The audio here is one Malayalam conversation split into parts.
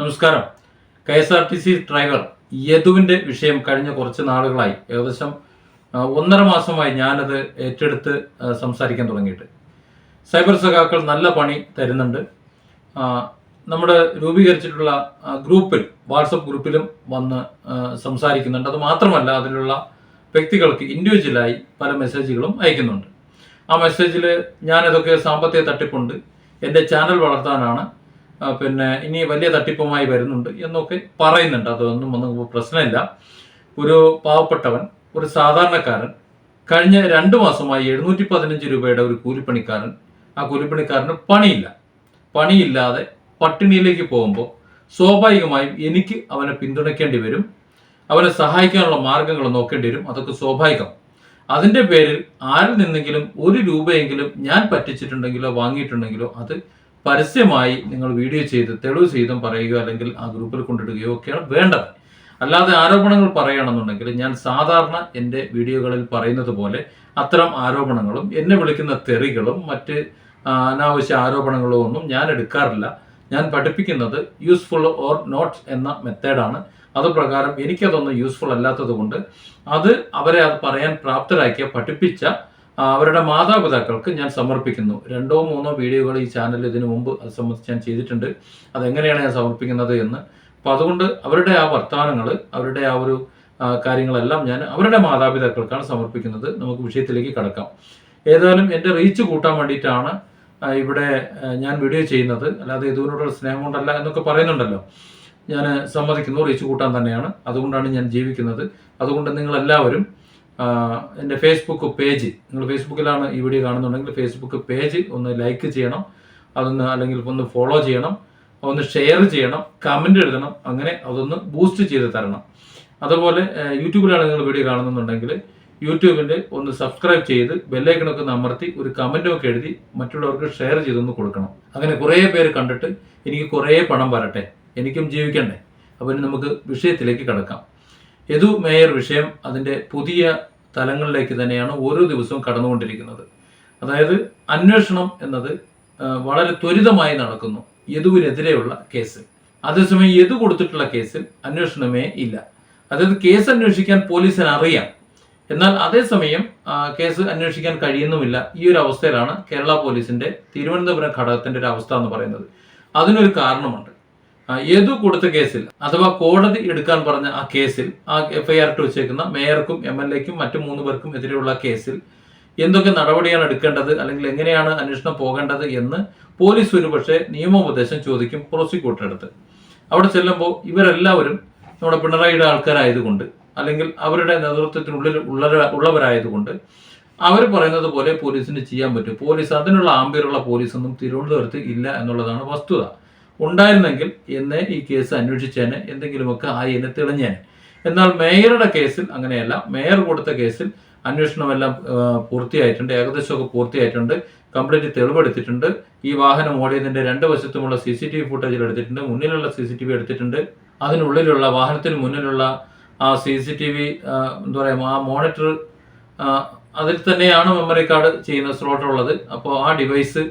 നമസ്കാരം. K S R T C driver യദുവിന്റെ വിഷയം കഴിഞ്ഞ കുറച്ച് നാളുകളായി. ഏകദേശം ഒന്നര മാസമായി ഞാനത് ഏറ്റെടുത്ത് സംസാരിക്കാൻ തുടങ്ങിയിട്ട്. സൈബർ സഖാക്കൾ നല്ല പണി തരുന്നുണ്ട്. നമ്മുടെ രൂപീകരിച്ചിട്ടുള്ള ഗ്രൂപ്പിൽ വാട്സപ്പ് ഗ്രൂപ്പിലും വന്ന് സംസാരിക്കുന്നുണ്ട്. അത് മാത്രമല്ല അതിലുള്ള വ്യക്തികൾക്ക് ഇൻഡിവിജ്വലായി പല മെസ്സേജുകളും അയക്കുന്നുണ്ട്. ആ മെസ്സേജിൽ ഞാനിതൊക്കെ സാമ്പത്തിക തട്ടിപ്പുണ്ട്. എന്റെ ചാനൽ വളർത്താനാണ് പിന്നെ ഇനി വലിയ തട്ടിപ്പുമായി വരുന്നുണ്ട് എന്നൊക്കെ പറയുന്നുണ്ട്. അതൊന്നും ഒന്നും പ്രശ്നമില്ല. ഒരു പാവപ്പെട്ടവൻ ഒരു സാധാരണക്കാരൻ കഴിഞ്ഞ രണ്ട് മാസമായി എഴുന്നൂറ്റി പതിനഞ്ച് രൂപയുടെ ഒരു കൂലിപ്പണിക്കാരൻ. ആ കൂലിപ്പണിക്കാരന് പണിയില്ല. പണിയില്ലാതെ പട്ടിണിയിലേക്ക് പോകുമ്പോൾ സ്വാഭാവികമായും എനിക്ക് അവനെ പിന്തുണയ്ക്കേണ്ടി വരും. അവനെ സഹായിക്കാനുള്ള മാർഗങ്ങൾ നോക്കേണ്ടി വരും. അതൊക്കെ സ്വാഭാവികം. അതിന്റെ പേരിൽ ആരിൽ നിന്നെങ്കിലും ഒരു രൂപയെങ്കിലും ഞാൻ പറ്റിച്ചിട്ടുണ്ടെങ്കിലോ വാങ്ങിയിട്ടുണ്ടെങ്കിലോ അത് പരസ്യമായി നിങ്ങൾ വീഡിയോ ചെയ്ത് തെളിവ് ചെയ്തും പറയുകയോ അല്ലെങ്കിൽ ആ ഗ്രൂപ്പിൽ കൊണ്ടിടുകയോ ഒക്കെയാണ് വേണ്ടത്. അല്ലാതെ ആരോപണങ്ങൾ പറയുകയാണെന്നുണ്ടെങ്കിൽ ഞാൻ സാധാരണ എന്റെ വീഡിയോകളിൽ പറയുന്നത് പോലെ അത്തരം ആരോപണങ്ങളും എന്നെ വിളിക്കുന്ന തെറികളും മറ്റ് അനാവശ്യ ആരോപണങ്ങളും ഒന്നും ഞാൻ എടുക്കാറില്ല. ഞാൻ പഠിപ്പിക്കുന്നത് യൂസ്ഫുൾ ഓർ നോട്ട് എന്ന മെത്തേഡാണ് അത് പ്രകാരം എനിക്കതൊന്നും യൂസ്ഫുൾ അല്ലാത്തത് കൊണ്ട് അത് അവരെ അത് പറയാൻ പ്രാപ്തരാക്കിയ പഠിപ്പിച്ച അവരുടെ മാതാപിതാക്കൾക്ക് ഞാൻ സമർപ്പിക്കുന്നു. രണ്ടോ മൂന്നോ വീഡിയോകൾ ഈ ചാനൽ ഇതിനു മുമ്പ് അത് സംബന്ധിച്ച് ഞാൻ ചെയ്തിട്ടുണ്ട്. അതെങ്ങനെയാണ് ഞാൻ സമർപ്പിക്കുന്നത് എന്ന്. അപ്പോൾ അതുകൊണ്ട് അവരുടെ ആ വർത്തമാനങ്ങൾ അവരുടെ ആ ഒരു കാര്യങ്ങളെല്ലാം ഞാൻ അവരുടെ മാതാപിതാക്കൾക്കാണ് സമർപ്പിക്കുന്നത്. നമുക്ക് വിഷയത്തിലേക്ക് കടക്കാം. ഏതായാലും എന്റെ റീച്ച് കൂട്ടാൻ വേണ്ടിയിട്ടാണ് ഇവിടെ ഞാൻ വീഡിയോ ചെയ്യുന്നത്. അല്ലാതെ ഇതിനോടുള്ള സ്നേഹം കൊണ്ടല്ല എന്നൊക്കെ പറയുന്നുണ്ടല്ലോ. ഞാൻ സമ്മതിക്കുന്നു റീച്ച് കൂട്ടാൻ തന്നെയാണ്. അതുകൊണ്ടാണ് ഞാൻ ജീവിക്കുന്നത്. അതുകൊണ്ട് നിങ്ങളെല്ലാവരും എന്റെ ഫേസ്ബുക്ക് പേജ് നിങ്ങൾ ഫേസ്ബുക്കിലാണ് ഈ വീഡിയോ കാണുന്നുണ്ടെങ്കിൽ ഫേസ്ബുക്ക് പേജ് ഒന്ന് ലൈക്ക് ചെയ്യണം. അതൊന്ന് അല്ലെങ്കിൽ ഒന്ന് ഫോളോ ചെയ്യണം. ഒന്ന് ഷെയർ ചെയ്യണം. കമന്റ് എഴുതണം. അങ്ങനെ അതൊന്ന് ബൂസ്റ്റ് ചെയ്ത് തരണം. അതുപോലെ യൂട്യൂബിലാണ് നിങ്ങൾ വീഡിയോ കാണുന്നുണ്ടെങ്കിൽ യൂട്യൂബിന്റെ ഒന്ന് സബ്സ്ക്രൈബ് ചെയ്ത് ബെല്ലൈക്കണൊക്കെ ഒന്ന് അമർത്തി ഒരു കമന്റും ഒക്കെ എഴുതി മറ്റുള്ളവർക്ക് ഷെയർ ചെയ്തൊന്ന് കൊടുക്കണം. അങ്ങനെ കുറേ പേര് കണ്ടിട്ട് എനിക്ക് കുറേ പണം വരട്ടെ. എനിക്കും ജീവിക്കണ്ടേ. അപ്പോൾ നമുക്ക് വിഷയത്തിലേക്ക് കടക്കാം. യദു മേയർ വിഷയം അതിന്റെ പുതിയ തലങ്ങളിലേക്ക് തന്നെയാണ് ഓരോ ദിവസവും കടന്നുകൊണ്ടിരിക്കുന്നത്. അതായത് അന്വേഷണം എന്നത് വളരെ ത്വരിതമായി നടക്കുന്നു. യദുവിനെതിരെയുള്ള കേസ് അതേസമയം യദു കൊടുത്തിട്ടുള്ള കേസിൽ അന്വേഷണമേ ഇല്ല. അതായത് കേസ് അന്വേഷിക്കാൻ പോലീസിന് അറിയാം എന്നാൽ അതേസമയം കേസ് അന്വേഷിക്കാൻ കഴിയുന്നുമില്ല. ഈ ഒരു അവസ്ഥയിലാണ് കേരള പോലീസിന്റെ തിരുവനന്തപുരം ഘടകത്തിന്റെ ഒരു അവസ്ഥ എന്ന് പറയുന്നത്. അതിനൊരു കാരണമുണ്ട്. യദു കൊടുത്ത കേസിൽ? അഥവാ കോടതി എടുക്കാൻ പറഞ്ഞ ആ കേസിൽ ആ എഫ്ഐആർ ഇട്ട് വെച്ചേക്കുന്ന മേയർക്കും എം എൽ എക്കും മറ്റു മൂന്ന് പേർക്കും എതിരെയുള്ള കേസിൽ എന്തൊക്കെ നടപടിയാണ് എടുക്കേണ്ടത് അല്ലെങ്കിൽ എങ്ങനെയാണ് അന്വേഷണം പോകേണ്ടത് എന്ന് പോലീസ് ഒരുപക്ഷെ നിയമോപദേശം ചോദിക്കും പ്രോസിക്യൂട്ടർ അടുത്ത് അവിടെ ചെല്ലുമ്പോൾ ഇവരെല്ലാവരും നമ്മുടെ പിണറായിയുടെ ആൾക്കാരായതുകൊണ്ട് അല്ലെങ്കിൽ അവരുടെ നേതൃത്വത്തിനുള്ളിൽ ഉള്ള ഉള്ളവരായതുകൊണ്ട് അവർ പറയുന്നത് പോലെ പോലീസിന് ചെയ്യാൻ പറ്റും. പോലീസ് അതിനുള്ള ആമ്പിയറുള്ള പോലീസൊന്നും തിരുവനന്തപുരത്ത് ഇല്ല എന്നുള്ളതാണ് വസ്തുത. ഉണ്ടായിരുന്നെങ്കിൽ എന്നെ ഈ കേസ് അന്വേഷിച്ചേനെ എന്തെങ്കിലുമൊക്കെ ആയി എന്നെ തെളിഞ്ഞേനെ. എന്നാൽ മേയറുടെ കേസിൽ അങ്ങനെയല്ല. മേയർ കൊടുത്ത കേസിൽ അന്വേഷണമെല്ലാം പൂർത്തിയായിട്ടുണ്ട് ഏകദേശമൊക്കെ പൂർത്തിയായിട്ടുണ്ട് കംപ്ലീറ്റ് തെളിവെടുത്തിട്ടുണ്ട്. ഈ വാഹനം ഓടിയതിന്റെ രണ്ട് വശത്തുമുള്ള സി സി ടി വി ഫുട്ടേജിൽ എടുത്തിട്ടുണ്ട് മുന്നിലുള്ള സി സി ടി വി എടുത്തിട്ടുണ്ട്. അതിനുള്ളിലുള്ള വാഹനത്തിന് മുന്നിലുള്ള ആ സി സി ടി വി എന്താ പറയുക ആ മോണിറ്റർ അതിൽ തന്നെയാണ് മെമ്മറി കാർഡ് ചെയ്യുന്ന സ്ലോട്ട് ഉള്ളത് അപ്പോൾ ആ ഡിവൈസ്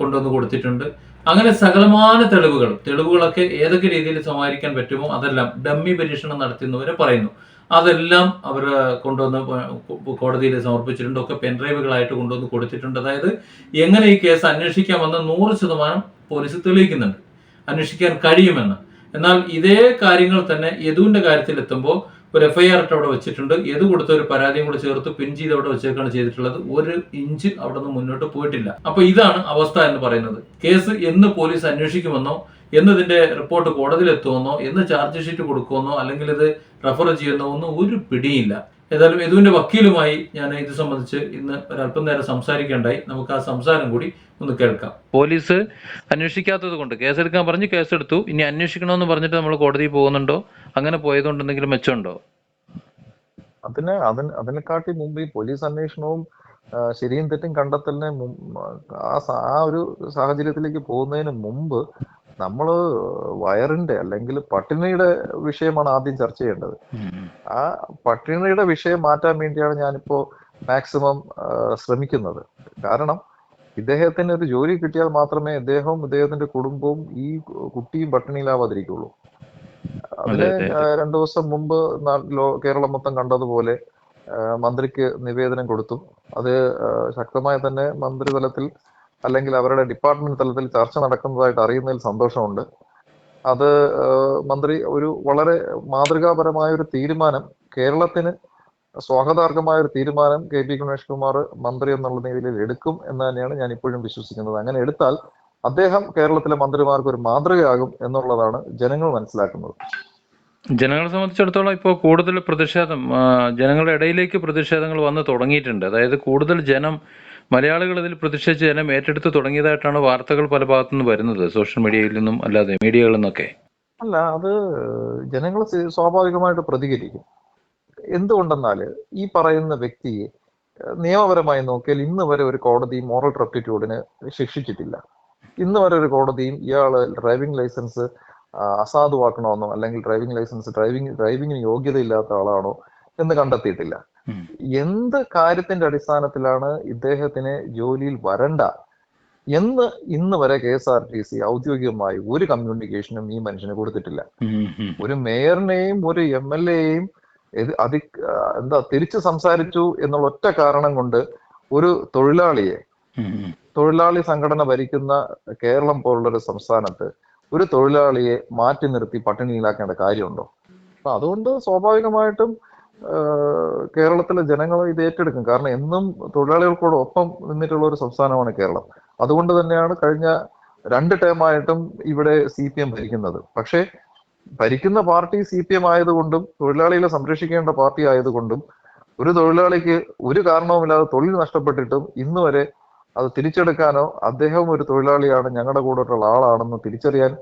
കൊണ്ടുവന്ന് കൊടുത്തിട്ടുണ്ട്. അങ്ങനെ സകലമാന തെളിവുകൾ തെളിവുകളൊക്കെ ഏതൊക്കെ രീതിയിൽ സമാഹരിക്കാൻ പറ്റുമോ അതെല്ലാം ഡമ്മി പരീക്ഷണം നടത്തുന്നവരെ പറയുന്നു. അതെല്ലാം അവർ കൊണ്ടുവന്ന് കോടതിയിൽ സമർപ്പിച്ചിട്ടുണ്ട്. ഒക്കെ പെൻഡ്രൈവുകളായിട്ട് കൊണ്ടുവന്ന് കൊടുത്തിട്ടുണ്ട്. അതായത് എങ്ങനെ ഈ കേസ് അന്വേഷിക്കാമെന്ന് നൂറ് ശതമാനം പോലീസ് തെളിയിക്കുന്നുണ്ട്. അന്വേഷിക്കാൻ കഴിയുമെന്ന്. എന്നാൽ ഇതേ കാര്യങ്ങൾ തന്നെ യദുവിന്റെ കാര്യത്തിൽ എത്തുമ്പോൾ ഒരു എഫ്ഐആർ ഇട്ട് അവിടെ വെച്ചിട്ടുണ്ട്. ഏത് കൊടുത്ത ഒരു പരാതിയും കൂടെ ചേർത്ത് പിൻ ചെയ്ത് അവിടെ വെച്ചേക്കാണ് ചെയ്തിട്ടുള്ളത്. ഒരു ഇഞ്ച് അവിടെ നിന്ന് മുന്നോട്ട് പോയിട്ടില്ല. അപ്പൊ ഇതാണ് അവസ്ഥ എന്ന് പറയുന്നത്. കേസ് എന്ന് പോലീസ് അന്വേഷിക്കുമെന്നോ എന്നതിന്റെ റിപ്പോർട്ട് കോടതിയിൽ എത്തുമെന്നോ എന്ന് ചാർജ് ഷീറ്റ് കൊടുക്കുമെന്നോ അല്ലെങ്കിൽ ഇത് റെഫർ ചെയ്യുന്നോ ഒന്നും ഒരു പിടിയില്ല ഏതായാലും യദുവിന്റെ വക്കീലുമായി ഞാൻ ഇത് സംബന്ധിച്ച് ഇന്ന് ഒരല്പം നേരം സംസാരിക്കേണ്ടായി. നമുക്ക് ആ സംസാരം കൂടി ഒന്ന് കേൾക്കാം. പോലീസ് അന്വേഷിക്കാത്തത് കൊണ്ട് കേസെടുക്കാൻ പറഞ്ഞ് കേസെടുത്തു. ഇനി അന്വേഷിക്കണമെന്ന് പറഞ്ഞിട്ട് നമ്മൾ കോടതിയിൽ പോകുന്നുണ്ടോ? അങ്ങനെ പോയതുകൊണ്ട് എന്തെങ്കിലും മെച്ചമുണ്ടോ? അതിന് അതിന് അതിനെക്കാട്ടി മുമ്പ് ഈ പോലീസ് അന്വേഷണവും ശരിയും തെറ്റും കണ്ടെത്തലിനെ ആ ആ ഒരു സാഹചര്യത്തിലേക്ക് പോകുന്നതിന് മുമ്പ് നമ്മൾ വയറിന്റെ അല്ലെങ്കിൽ പട്ടിണിയുടെ വിഷയമാണ് ആദ്യം ചർച്ച ചെയ്യേണ്ടത്. ആ പട്ടിണിയുടെ വിഷയം മാറ്റാൻ വേണ്ടിയാണ് ഞാനിപ്പോ മാക്സിമം ശ്രമിക്കുന്നത്. കാരണം ഇദ്ദേഹത്തിന് ഒരു ജോലി കിട്ടിയാൽ മാത്രമേ ഇദ്ദേഹവും ഇദ്ദേഹത്തിന്റെ കുടുംബവും ഈ കുട്ടിയും പട്ടിണിയിലാവാതിരിക്കുള്ളൂ. അതിന് രണ്ടു ദിവസം മുമ്പ് കേരളം മൊത്തം കണ്ടതുപോലെ മന്ത്രിക്ക് നിവേദനം കൊടുത്തു. അത് ശക്തമായി തന്നെ മന്ത്രിതലത്തിൽ അല്ലെങ്കിൽ അവരുടെ ഡിപ്പാർട്ട്മെന്റ് തലത്തിൽ ചർച്ച നടക്കുന്നതായിട്ട് അറിയുന്നതിൽ സന്തോഷമുണ്ട്. അത് മന്ത്രി ഒരു വളരെ മാതൃകാപരമായ ഒരു തീരുമാനം കേരളത്തിന് സ്വാഗതാർഹമായ ഒരു തീരുമാനം കെ പി ഗണേഷ് കുമാർ മന്ത്രി എന്നുള്ള നിലയിൽ എടുക്കും എന്ന് തന്നെയാണ് ഞാൻ ഇപ്പോഴും വിശ്വസിക്കുന്നത്. അങ്ങനെ എടുത്താൽ അദ്ദേഹം കേരളത്തിലെ മന്ത്രിമാർക്ക് ഒരു മാതൃകയാകും എന്നുള്ളതാണ് ജനങ്ങൾ മനസ്സിലാക്കുന്നത്. ജനങ്ങളെ സംബന്ധിച്ചിടത്തോളം ഇപ്പോൾ കൂടുതൽ പ്രതിഷേധം ജനങ്ങളുടെ ഇടയിലേക്ക് പ്രതിഷേധങ്ങൾ വന്ന് തുടങ്ങിയിട്ടുണ്ട്. അതായത് കൂടുതൽ ജനം മലയാളികൾ ഇതിൽ പ്രതിഷേധിച്ച് ജനം ഏറ്റെടുത്ത് തുടങ്ങിയതായിട്ടാണ് വാർത്തകൾ പല ഭാഗത്തുനിന്ന് വരുന്നത്. സോഷ്യൽ മീഡിയയിൽ നിന്നും അല്ലാതെ മീഡിയകളിൽ നിന്നൊക്കെ. അല്ല അത് ജനങ്ങൾ സ്വാഭാവികമായിട്ട് പ്രതികരിക്കും. എന്തുകൊണ്ടെന്നാൽ ഈ പറയുന്ന വ്യക്തിയെ നിയമപരമായി നോക്കിയാൽ ഇന്ന് വരെ ഒരു കോടതി മോറൽ റെപ്റ്റിറ്റ്യൂഡിന് ശിക്ഷിച്ചിട്ടില്ല. ഇന്ന് വരെ ഒരു കോടതിയും ഇയാൾ ഡ്രൈവിംഗ് ലൈസൻസ് അസാധുവാക്കണമെന്നോ അല്ലെങ്കിൽ ഡ്രൈവിംഗ് ലൈസൻസ് ഡ്രൈവിംഗ് ഡ്രൈവിംഗിന് യോഗ്യതയില്ലാത്ത ആളാണോ എന്ന് കണ്ടെത്തിയിട്ടില്ല. എന്ത് കാര്യത്തിന്റെ അടിസ്ഥാനത്തിലാണ് ഇദ്ദേഹത്തിന് ജോലിയിൽ വരണ്ട എന്ന് ഇന്ന് വരെ K S R T C ഔദ്യോഗികമായി ഒരു കമ്മ്യൂണിക്കേഷനും ഈ മനുഷ്യന് കൊടുത്തിട്ടില്ല. ഒരു മേയറിനെയും ഒരു എം എൽ എയും അതി എന്താ തിരിച്ചു സംസാരിച്ചു എന്നുള്ള ഒറ്റ കാരണം കൊണ്ട് ഒരു തൊഴിലാളിയെ. തൊഴിലാളി സംഘടന ഭരിക്കുന്ന കേരളം പോലുള്ള ഒരു സംസ്ഥാനത്ത് ഒരു തൊഴിലാളിയെ മാറ്റി നിർത്തി പട്ടിണിയിലാക്കേണ്ട കാര്യമുണ്ടോ അപ്പൊ അതുകൊണ്ട് സ്വാഭാവികമായിട്ടും കേരളത്തിലെ ജനങ്ങൾ ഇത് ഏറ്റെടുക്കും. കാരണം എന്നും തൊഴിലാളികൾക്കോട് ഒപ്പം നിന്നിട്ടുള്ള ഒരു സംസ്ഥാനമാണ് കേരളം. അതുകൊണ്ട് തന്നെയാണ് കഴിഞ്ഞ രണ്ട് ടേമായിട്ടും ഇവിടെ സി പി എം ഭരിക്കുന്നത്. പക്ഷേ ഭരിക്കുന്ന പാർട്ടി സി പി എം ആയതുകൊണ്ടും തൊഴിലാളികളെ സംരക്ഷിക്കേണ്ട പാർട്ടി ആയതുകൊണ്ടും ഒരു തൊഴിലാളിക്ക് ഒരു കാരണവുമില്ലാതെ തൊഴിൽ നഷ്ടപ്പെട്ടിട്ടും ഇന്ന് വരെ അത് തിരിച്ചെടുക്കാനോ അദ്ദേഹം ഒരു തൊഴിലാളിയാണ് ഞങ്ങളുടെ കൂടെയുള്ള ആളാണെന്ന് തിരിച്ചറിയാൻ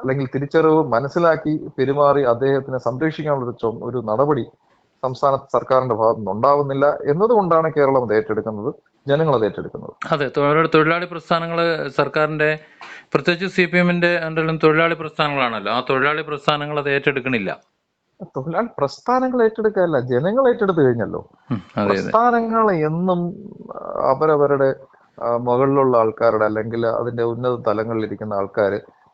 അല്ലെങ്കിൽ തിരിച്ചറിവ് മനസ്സിലാക്കി പെരുമാറി അദ്ദേഹത്തിനെ സംരക്ഷിക്കാനുള്ള ഒരു നടപടി സംസ്ഥാന സർക്കാരിന്റെ ഭാഗത്തു നിന്ന് ഉണ്ടാവുന്നില്ല എന്നതുകൊണ്ടാണ് കേരളം അത് ഏറ്റെടുക്കുന്നത് ജനങ്ങൾ അത് ഏറ്റെടുക്കുന്നത്. അതെ തൊഴിലാളി പ്രസ്ഥാനങ്ങൾ സർക്കാരിന്റെ പ്രത്യേകിച്ച് സി പി എമ്മിന്റെ എന്തെങ്കിലും തൊഴിലാളി പ്രസ്ഥാനങ്ങളാണല്ലോ ആ തൊഴിലാളി പ്രസ്ഥാനങ്ങൾ അത് ഏറ്റെടുക്കണില്ല. തൊഴിലാളി പ്രസ്ഥാനങ്ങൾ ഏറ്റെടുക്കാനല്ല ജനങ്ങൾ ഏറ്റെടുത്തു കഴിഞ്ഞല്ലോ. പ്രസ്ഥാനങ്ങൾ എന്നും അവരവരുടെ മുകളിലുള്ള ആൾക്കാരുടെ അല്ലെങ്കിൽ അതിന്റെ ഉന്നത തലങ്ങളിൽ ഇരിക്കുന്ന ആൾക്കാർ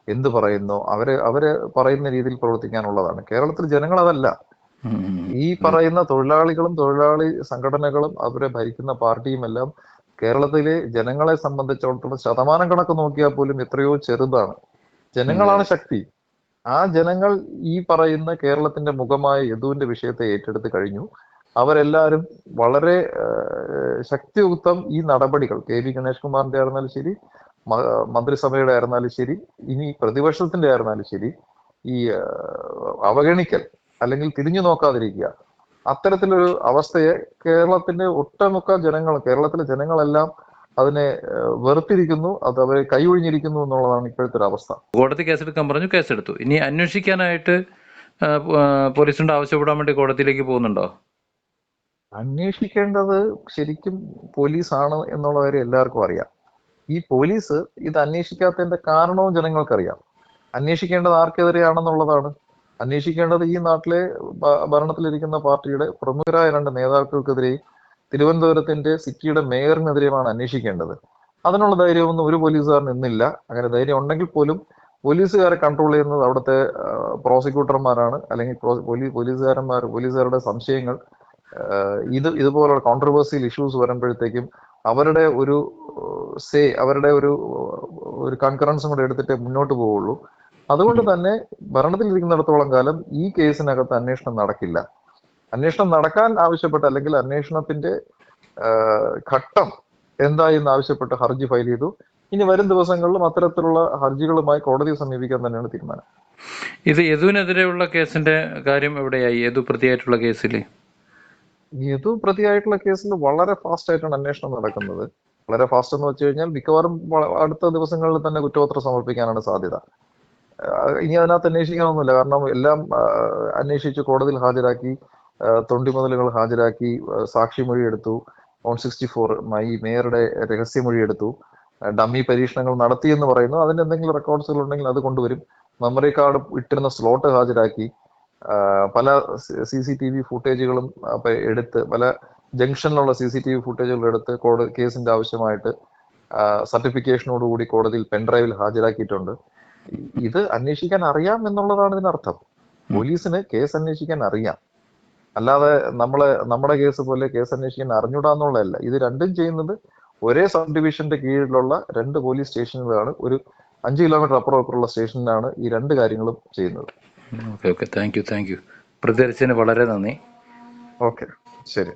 എന്ത് പറയുന്നു? അവർ അവർ പറയുന്ന രീതിയിൽ പ്രവർത്തിക്കാനുള്ളതാണ്. കേരളത്തിൽ ജനങ്ങൾ അതല്ല. ഈ പറയുന്ന തൊഴിലാളികളും തൊഴിലാളി സംഘടനകളും അവരെ ഭരിക്കുന്ന പാർട്ടിയും എല്ലാം കേരളത്തിലെ ജനങ്ങളെ സംബന്ധിച്ചിടത്തോളം ശതമാനം കണക്ക് നോക്കിയാൽ പോലും എത്രയോ ചെറുതാണ്. ജനങ്ങളാണ് ശക്തി. ആ ജനങ്ങൾ ഈ പറയുന്ന കേരളത്തിന്റെ മുഖമായ യദുവിന്റെ വിഷയത്തെ ഏറ്റെടുത്ത് കഴിഞ്ഞു. അവരെല്ലാവരും വളരെ ശക്തിയുക്തം ഈ നടപടികൾ കെ വി ഗണേഷ് കുമാറിന്റെ ആയിരുന്നാലും ശരി മന്ത്രിസഭയുടെ ആയിരുന്നാലും ശരി ഇനി പ്രതിപക്ഷത്തിന്റെ ആയിരുന്നാലും ശരി ഈ അവഗണിക്കൽ അല്ലെങ്കിൽ തിരിഞ്ഞു നോക്കാതിരിക്കുക അത്തരത്തിലൊരു അവസ്ഥയെ കേരളത്തിന്റെ ഒട്ടുമുക്ക ജനങ്ങൾ കേരളത്തിലെ ജനങ്ങളെല്ലാം അതിനെ വെറുത്തിരിക്കുന്നു അത് അവരെ കൈയൊഴിഞ്ഞിരിക്കുന്നു എന്നുള്ളതാണ് ഇപ്പോഴത്തെ ഒരു അവസ്ഥ. കോടതി കേസെടുക്കാൻ പറഞ്ഞു കേസെടുത്തു. ഇനി അന്വേഷിക്കാനായിട്ട് പോലീസിനോട് ആവശ്യപ്പെടാൻ വേണ്ടി കോടതിയിലേക്ക് പോകുന്നുണ്ടോ? അന്വേഷിക്കേണ്ടത് ശരിക്കും പോലീസാണ് എന്നുള്ള കാര്യം എല്ലാവർക്കും അറിയാം. ഈ പോലീസ് ഇത് അന്വേഷിക്കാത്തതിന്റെ കാരണവും ജനങ്ങൾക്കറിയാം. അന്വേഷിക്കേണ്ടത് ആർക്കെതിരെയാണെന്നുള്ളതാണ്. അന്വേഷിക്കേണ്ടത് ഈ നാട്ടിലെ ഭരണത്തിലിരിക്കുന്ന പാർട്ടിയുടെ പ്രമുഖരായ രണ്ട് നേതാക്കൾക്കെതിരെയും തിരുവനന്തപുരത്തിന്റെ സിറ്റിയുടെ മേയറിനെതിരെയുമാണ് അന്വേഷിക്കേണ്ടത്. അതിനുള്ള ധൈര്യമൊന്നും ഒരു പോലീസുകാരൻ ഇന്നില്ല അങ്ങനെ ധൈര്യം ഉണ്ടെങ്കിൽ പോലും പോലീസുകാരെ കൺട്രോൾ ചെയ്യുന്നത് അവിടുത്തെ പ്രോസിക്യൂട്ടർമാരാണ് അല്ലെങ്കിൽ പോലീസുകാരന്മാർ പോലീസുകാരുടെ സംശയങ്ങൾ ഇത് ഇതുപോലുള്ള കോൺട്രവേഴ്സിയൽ ഇഷ്യൂസ് വരുമ്പോഴത്തേക്കും അവരുടെ ഒരു സേ അവരുടെ ഒരു ഒരു കൺകറൻസും കൂടെ എടുത്തിട്ട് മുന്നോട്ട് പോവുള്ളൂ. അതുകൊണ്ട് തന്നെ ഭരണത്തിൽ ഇരിക്കുന്നിടത്തോളം കാലം ഈ കേസിനകത്ത് അന്വേഷണം നടക്കില്ല. അന്വേഷണം നടക്കാൻ ആവശ്യപ്പെട്ട അല്ലെങ്കിൽ അന്വേഷണത്തിന്റെ ഘട്ടം എന്തായി എന്ന് ആവശ്യപ്പെട്ട് ഹർജി ഫയൽ ചെയ്തു. ഇനി വരും ദിവസങ്ങളിലും അത്തരത്തിലുള്ള ഹർജികളുമായി കോടതിയെ സമീപിക്കാൻ തന്നെയാണ് തീരുമാനം. ഇത് യദുവിനെതിരെയുള്ള കേസിന്റെ കാര്യം എവിടെയായി? യദു പ്രതിയായിട്ടുള്ള കേസിൽ യദു പ്രതിയായിട്ടുള്ള കേസിൽ വളരെ ഫാസ്റ്റ് ആയിട്ടാണ് അന്വേഷണം നടക്കുന്നത്. വളരെ ഫാസ്റ്റ് എന്ന് വെച്ച് കഴിഞ്ഞാൽ മിക്കവാറും അടുത്ത ദിവസങ്ങളിൽ തന്നെ കുറ്റപത്രം സമർപ്പിക്കാനാണ് സാധ്യത. ഇനി അതിനകത്ത് അന്വേഷിക്കാനൊന്നുമില്ല. കാരണം എല്ലാം അന്വേഷിച്ച് കോടതിയിൽ ഹാജരാക്കി തൊണ്ടിമുതലുകൾ ഹാജരാക്കി സാക്ഷി സാക്ഷിമൊഴി എടുത്തു. വൺ സിക്സ്റ്റി ഫോർ ഈ മേയറുടെ രഹസ്യമൊഴി എടുത്തു. ഡമ്മി പരീക്ഷണങ്ങൾ നടത്തിയെന്ന് പറയുന്നു. അതിന് എന്തെങ്കിലും റെക്കോർഡ്സുകൾ ഉണ്ടെങ്കിൽ അത് കൊണ്ടുവരും. മെമ്മറി കാർഡ് ഇട്ടിരുന്ന സ്ലോട്ട് ഹാജരാക്കി. പല സി സി ടി വി ഫുട്ടേജുകളും എടുത്ത് പല ജംഗ്ഷനിലുള്ള സി സി ടി വി ഫുട്ടേജുകൾ എടുത്ത് കോടതി കേസിന്റെ ആവശ്യമായിട്ട് സർട്ടിഫിക്കേഷനോട് കൂടി കോടതിയിൽ പെൻഡ്രൈവിൽ ഹാജരാക്കിയിട്ടുണ്ട്. ഇത് അന്വേഷിക്കാൻ അറിയാം എന്നുള്ളതാണ് ഇതിനർത്ഥം പോലീസിന് കേസ് അന്വേഷിക്കാൻ അറിയാം. അല്ലാതെ നമ്മളെ നമ്മുടെ കേസ് പോലെ കേസ് അന്വേഷിക്കാൻ അറിഞ്ഞൂടാന്നുള്ളതല്ല. ഇത് രണ്ടും ചെയ്യുന്നത് ഒരേ സബ് ഡിവിഷന്റെ കീഴിലുള്ള രണ്ട് പോലീസ് സ്റ്റേഷനുകളാണ്. ഒരു അഞ്ച് കിലോമീറ്റർ അപ്പുറം ഉള്ള സ്റ്റേഷനിലാണ് ഈ രണ്ട് കാര്യങ്ങളും ചെയ്യുന്നത്. Okay okay. Thank you thank you. പ്രതികരിച്ചതിന് വളരെ നന്ദി. ഓക്കെ ശരി.